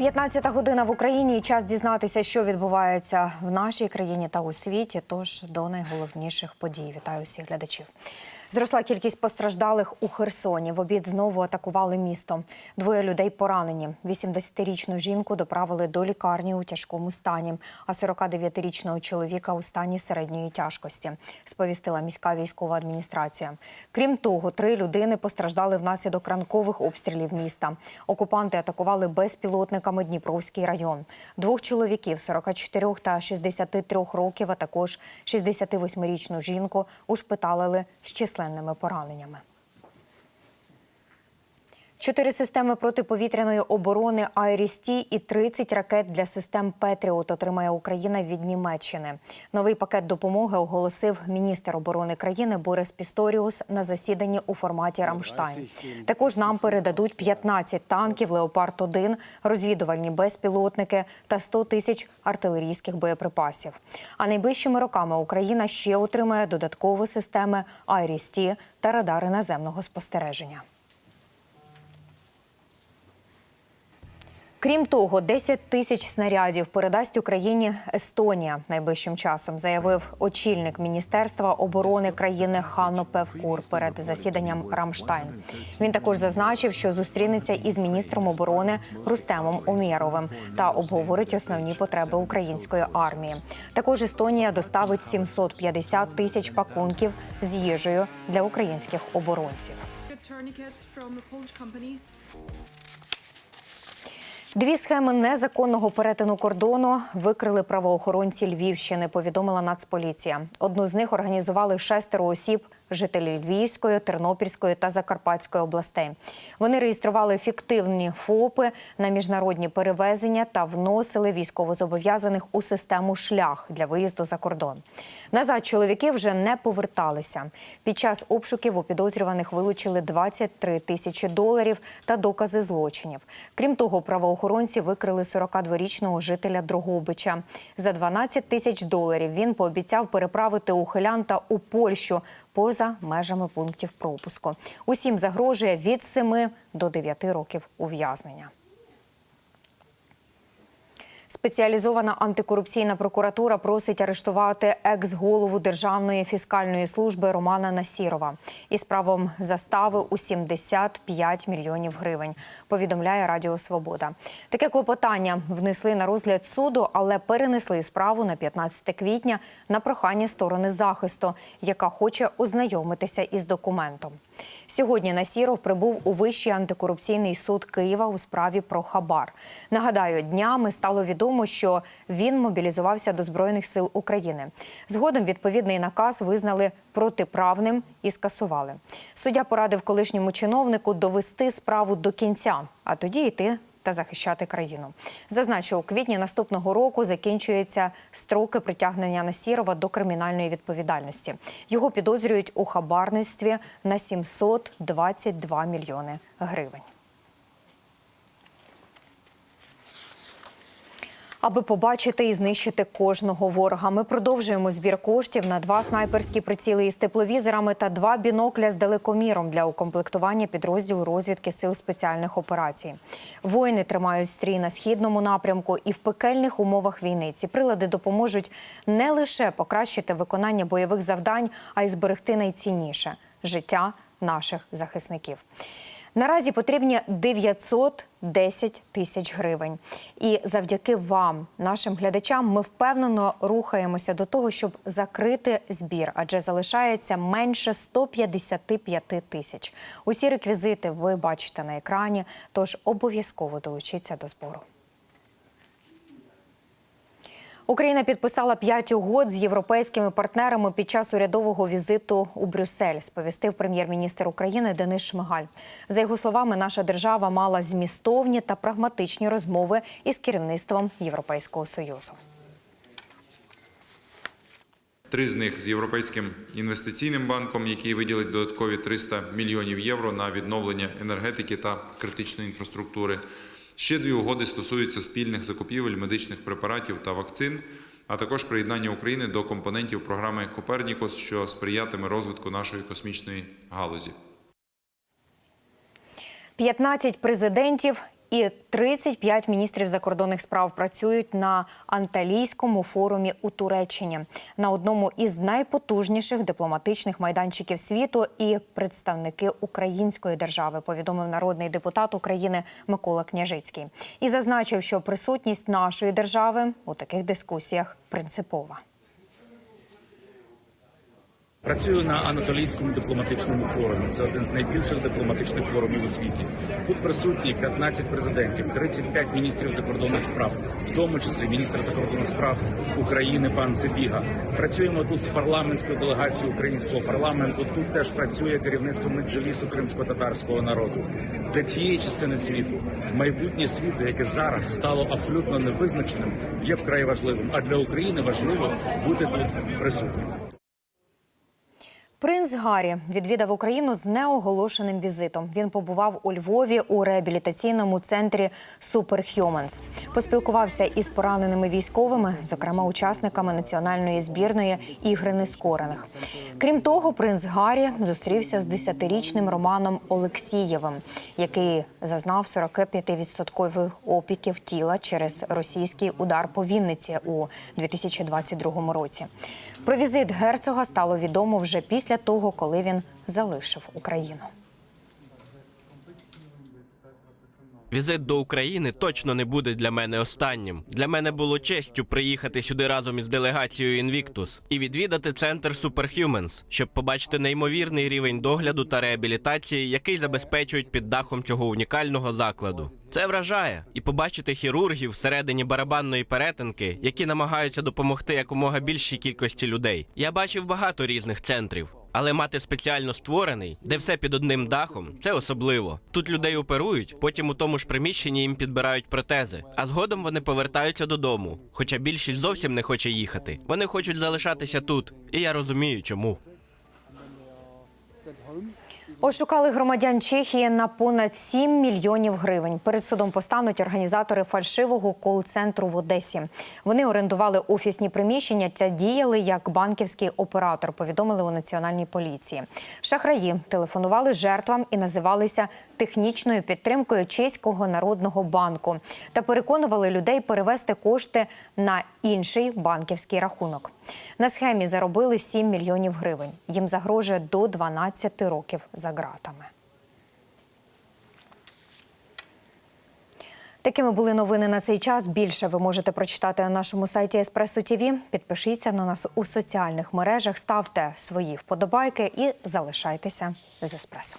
15 година в Україні. і Час дізнатися, що відбувається в нашій країні та у світі. Тож до найголовніших подій. Вітаю всіх глядачів. Зросла кількість постраждалих у Херсоні. В обід знову атакували місто. Двоє людей поранені. 80-річну жінку доправили до лікарні у тяжкому стані, а 49-річного чоловіка у стані середньої тяжкості. Сповістила міська військова адміністрація. Крім того, три людини постраждали внаслідок ранкових обстрілів міста. Окупанти атакували безпілотниками Дніпровський район. Двох чоловіків 44 та 63 років, а також 68-річну жінку ушпиталили з численними пораненнями. Чотири системи протиповітряної оборони «Айріс-Ті» і 30 ракет для систем «Петріот» отримає Україна від Німеччини. Новий пакет допомоги оголосив міністр оборони країни Борис Пісторіус на засіданні у форматі «Рамштайн». Також нам передадуть 15 танків «Леопард-1», розвідувальні безпілотники та 100 тисяч артилерійських боєприпасів. А найближчими роками Україна ще отримає додаткові системи «Айріс-Ті» та радари наземного спостереження. Крім того, 10 тисяч снарядів передасть Україні Естонія найближчим часом, заявив очільник міністерства оборони країни Ханно Певкур перед засіданням Рамштайн. Він також зазначив, що зустрінеться із міністром оборони Рустемом Омєровим та обговорить основні потреби української армії. Також Естонія доставить 750 тисяч пакунків з їжею для українських оборонців. Дві схеми незаконного перетину кордону викрили правоохоронці Львівщини. Повідомила Нацполіція. Одну з них організували шестеро осіб, жителі Львівської, Тернопільської та Закарпатської областей. Вони реєстрували фіктивні ФОПи на міжнародні перевезення та вносили військовозобов'язаних у систему шлях для виїзду за кордон. Назад чоловіки вже не поверталися. Під час обшуків у підозрюваних вилучили 23 тисячі доларів та докази злочинів. Крім того, правоохоронці викрили 42-річного жителя Дрогобича. За 12 тисяч доларів він пообіцяв переправити ухилянта у Польщу поза межами пунктів пропуску. Усім загрожує від 7 до 9 років ув'язнення. Спеціалізована антикорупційна прокуратура просить арештувати екс-голову Державної фіскальної служби Романа Насірова із правом застави у 75 мільйонів гривень. Повідомляє Радіо Свобода. Таке клопотання внесли на розгляд суду, але перенесли справу на 15 квітня на прохання сторони захисту, яка хоче ознайомитися із документом. Сьогодні Насіров прибув у Вищий антикорупційний суд Києва у справі про хабар. Нагадаю, днями стало відомо, що він мобілізувався до збройних сил України. Згодом відповідний наказ визнали протиправним і скасували. Суддя порадив колишньому чиновнику довести справу до кінця, а тоді йти та захищати країну. Зазначу, у квітні наступного року закінчуються строки притягнення Насірова до кримінальної відповідальності. Його підозрюють у хабарництві на 722 мільйони гривень. Аби побачити і знищити кожного ворога, ми продовжуємо збір коштів на два снайперські приціли із тепловізорами та два бінокля з далекоміром для укомплектування підрозділу розвідки сил спеціальних операцій. Воїни тримають стрій на східному напрямку, і в пекельних умовах війни ці прилади допоможуть не лише покращити виконання бойових завдань, а й зберегти найцінніше життя наших захисників. Наразі потрібні 910 тисяч гривень. І завдяки вам, нашим глядачам, ми впевнено рухаємося до того, щоб закрити збір, адже залишається менше 155 тисяч. Усі реквізити ви бачите на екрані, тож обов'язково долучіться до збору. Україна підписала п'ять угод з європейськими партнерами під час урядового візиту у Брюссель, сповістив прем'єр-міністр України Денис Шмигаль. За його словами, наша держава мала змістовні та прагматичні розмови із керівництвом Європейського союзу. Три з них з Європейським інвестиційним банком, який виділить додаткові 300 мільйонів євро на відновлення енергетики та критичної інфраструктури. Ще дві угоди стосуються спільних закупівель медичних препаратів та вакцин, а також приєднання України до компонентів програми Копернікос, що сприятиме розвитку нашої космічної галузі. 15 президентів І 35 міністрів закордонних справ працюють на Анталійському форумі у Туреччині на одному із найпотужніших дипломатичних майданчиків світу. І представники української держави повідомив народний депутат України Микола Княжицький і зазначив, що присутність нашої держави у таких дискусіях принципова. Працюю на Анатолійському дипломатичному форумі. Це один з найбільших дипломатичних форумів у світі. Тут присутні 15 президентів, 35 міністрів закордонних справ, в тому числі міністр закордонних справ України пан Сибіга. Працюємо тут з парламентською делегацією українського парламенту. Тут теж працює керівництво меджлісу кримсько-татарського народу. Для цієї частини світу майбутнє світу, яке зараз стало абсолютно невизначеним, є вкрай важливим. А для України важливо бути тут присутнім. Принц Гаррі відвідав Україну з неоголошеним візитом. Він побував у Львові у реабілітаційному центрі Superhumans. Поспілкувався із пораненими військовими, зокрема учасниками національної збірної ігри нескорених. Крім того, принц Гаррі зустрівся з 10-річним Романом Олексієвим, який зазнав 45% опіків тіла через російський удар по Вінниці у 2022 році. Про візит герцога стало відомо вже після того, коли він залишив Україну. Візит до України точно не буде для мене останнім. Для мене було честю приїхати сюди разом із делегацією Invictus і відвідати центр Superhumans, щоб побачити неймовірний рівень догляду та реабілітації, який забезпечують під дахом цього унікального закладу. Це вражає і побачити хірургів всередині барабанної перетинки, які намагаються допомогти якомога більшій кількості людей. Я бачив багато різних центрів. Але мати спеціально створений, де все під одним дахом, це особливо. Тут людей оперують, потім у тому ж приміщенні їм підбирають протези, а згодом вони повертаються додому. Хоча більшість зовсім не хоче їхати. Вони хочуть залишатися тут, і я розумію, чому. Ошукали громадян Чехії на понад 7 мільйонів гривень. Перед судом постануть організатори фальшивого кол-центру в Одесі. Вони орендували офісні приміщення та діяли як банківський оператор. Повідомили у національній поліції. Шахраї телефонували жертвам і називалися технічною підтримкою чеського народного банку та переконували людей перевести кошти на інший банківський рахунок. На схемі заробили 7 мільйонів гривень. Їм загрожує до 12 років за ґратами. Такими були новини на цей час. Більше ви можете прочитати на нашому сайті Еспресо ТІВІ. Підпишіться на нас у соціальних мережах, ставте свої вподобайки і залишайтеся з Еспресо.